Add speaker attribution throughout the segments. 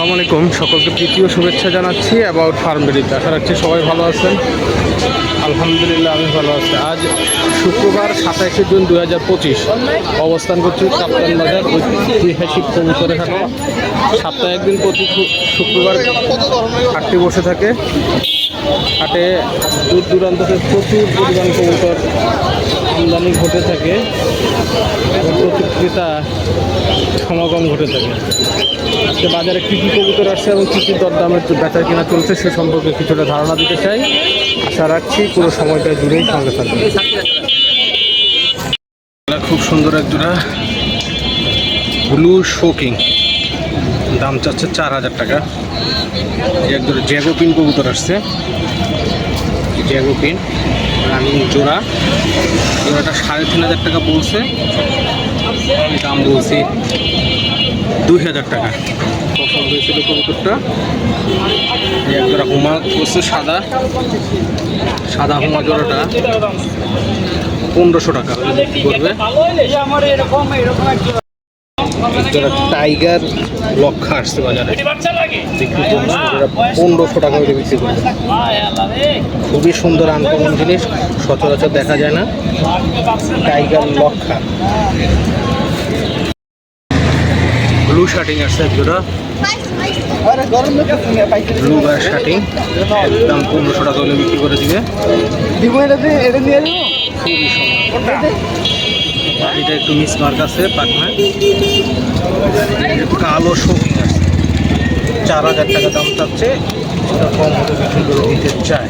Speaker 1: আসসালামু আলাইকুম। সকলকে তৃতীয় শুভেচ্ছা জানাচ্ছি অ্যাবাউট ফার্ম বেরিতে আশা রাখছি সবাই ভালো আছেন। আলহামদুলিল্লাহ, আমি ভালো আছি। আজ শুক্রবার সাতাইশে জুন দু হাজার পঁচিশ। অবস্থান করছি কাপ্তান বাজার। ঐতিহাসিক কবুতরের হাটে সপ্তাহে একদিন প্রতি শুক্রবার হাটটি বসে থাকে। হাটে দূর দূরান্ত থেকে প্রচুর পরিমাণ কবুতর আমদানি ঘটে থাকে ক্রেতা সমাগম ঘটে থাকে। আজকে বাজারে কী কী কবুতর আসছে এবং কী কী দরদামের বেচা কেনা চলছে সে সম্পর্কে কিছুটা ধারণা দিতে চাই। আশা রাখছি পুরো সময়টা জুড়েই সঙ্গে থাকবে। খুব সুন্দর এক জোড়া। ব্লু শোকিং দাম চাচ্ছে চার হাজার টাকা। এক জোড়া জ্যাগোপিন কবুতর আসছে। জ্যাগোপিন রানিং জোড়া। জোড়াটা সাড়ে তিন হাজার টাকা বলছে আমি দাম বলছি দুই হাজার টাকা। পছন্দ হয়েছিল কবুতরটা। এই এক জোড়া হুমা করছে সাদা। সাদা হুমা জোড়াটা পনেরোশো টাকা করবে। টাইগার লক্ষা আসছে বাজারে। বিক্রি করবে জোড়া পনেরোশো টাকা করে বিক্রি করবে খুবই সুন্দর আনকমন জিনিস সচরাচর দেখা যায় না। টাইগার লক্ষা। ব্লু শার্টিং আসছে এক জোড়া। ব্লু বার শার্টিং একদম পনেরোশো টাকা হলে বিক্রি করে দিবে। এটা একটু মিস মার্ক আছে কালো শৌখিন আছে চার হাজার টাকা দাম চাচ্ছে সেটা কম হতে বিক্রি করে দিতে চায়।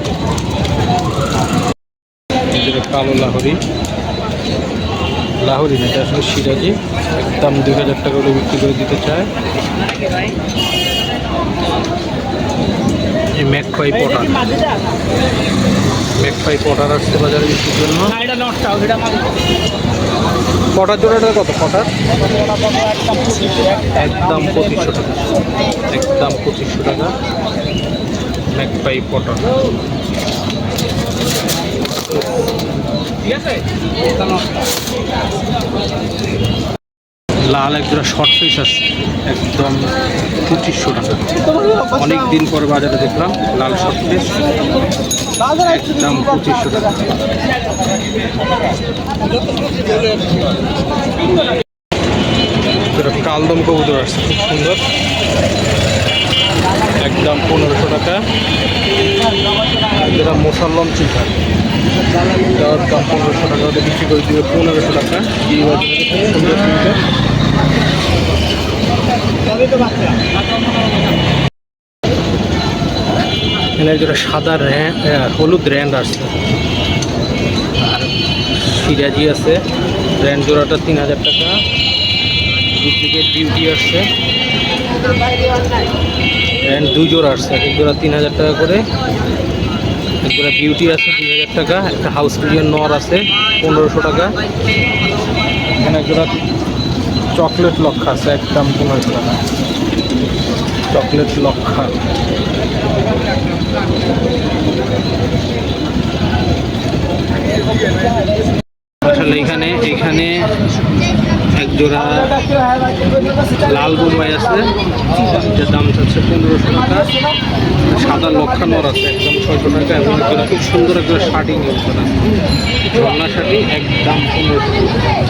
Speaker 1: কালো লাহরি। লাহরি না, এটা আসলে সিরাজি। দাম দুই হাজার টাকা করে বিক্রি করে দিতে চায়। ম্যাকফাই পটার ম্যাকফাই পটার আসছে বাজারে বিক্রির জন্য। পটার জোড়াটা কত? পটার? একদম পঁচিশশো টাকা। একদম পঁচিশশো টাকা। ম্যাকফাই পটার লাল এক জোড়া শর্ট পিস আছে, একদম পঁচিশশো টাকা। অনেক দিন পর বাজারে দেখলাম, লাল শর্ট পিস একদম পঁচিশশো টাকা। কালদম কবুতর আসছে খুব সুন্দর। একদম পনেরোশো টাকা। যেটা মোসাল্লম চিঠা। এটার দাম পনেরোশো টাকা বিক্রি করে দিবে পনেরোশো টাকা। খুব সুন্দর এখানে যেটা সাদা হলুদ র্যান্ড আসছে। আর সিরাজি আছে। র্যান্ড জোড়াটা তিন হাজার টাকা। ডুপ্লিকেট বিউটি আসছে। র্যান্ড দুই জোড়া আসছে। এক জোড়া তিন হাজার টাকা করে। এক জোড়া বিউটি আছে দুই হাজার টাকা। একটা হাউস পিরিয়ন নর আছে, পনেরোশো টাকা। এখানে এক জোড়া চকলেট লক্ষা আছে একদম পনেরোশো টাকা চকলেট লক্ষা। আসলে এখানে এখানে এক জোড়া লাল বোম্বাই আছে, যার দাম চাচ্ছে পনেরোশো টাকা। সাদা লক্ষানোর আছে, একদম ছয়শো টাকা, এবং এক জোড়া খুব সুন্দর একটা শার্টিং ইউজ করা ঝর্ণা শার্টিং একদম পনেরোশো পনেরোশো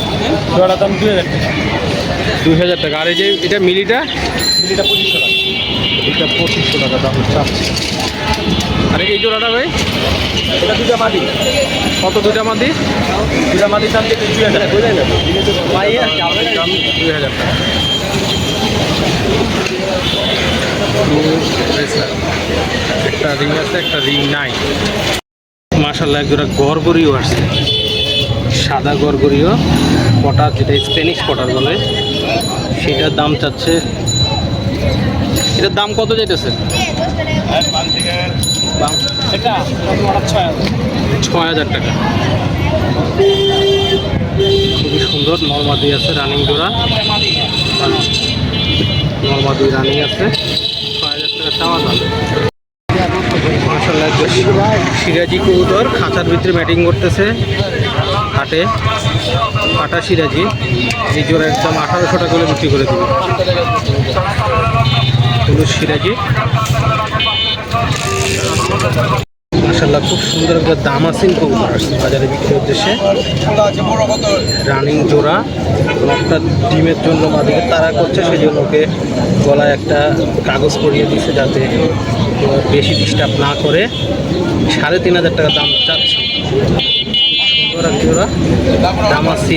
Speaker 2: জোড়া দাম দুই হাজার টাকা।
Speaker 1: দুই হাজার টাকা। আর এই যে এটা মিলিটা?
Speaker 2: মিলিটা পঁচিশশো টাকা।
Speaker 1: এটা পঁচিশশো টাকা দাম চাচ্ছে। আর এই জোড়াটা ভাই?
Speaker 2: এটা দুটা মাটি
Speaker 1: কত দুটা মাদি?
Speaker 2: দুটা দাম থেকে দুই হাজার। বুঝলেন?
Speaker 1: দাম দুই হাজার টাকা। একটা রিং আছে একটা রিং নাই। মাসাল্লাহ একজোড়া গড়গড়িও আসছে। সাদা গড়গড়িও পটার যেটা স্প্যানিশ পটার বলে, সেটার দাম চাচ্ছে, এটার দাম কত যেতেছে
Speaker 2: ছয় হাজার
Speaker 1: টাকা। খুবই সুন্দর, নর্মাদি আছে রানিং জোড়া। নর্মাদি রানিং আছে, ছয় হাজার টাকা চাওয়া দাম। সিরাজি কবুতর, খাঁচার ভিতরে ব্যাটিং করতেছে। হাটে কাটা সিরাজি, এই জোড়া একদম আঠারোশো টাকা করে বিক্রি করে দেবে। হলুদ সিরাজি। মাসাল্লাহ খুব সুন্দর একটা দাম আছেন কবুতর আসছে বাজারে বিক্রির উদ্দেশ্যে। রানিং জোড়া একটা ডিমের জন্য মাদিকে তারা করছে সেই জন্য ওকে গলায় একটা কাগজ পরিয়ে দিচ্ছে যাতে বেশি ডিস্টার্ব না করে। সাড়ে তিন হাজার টাকা দাম চাচ্ছে। জোড়া দাম আসছে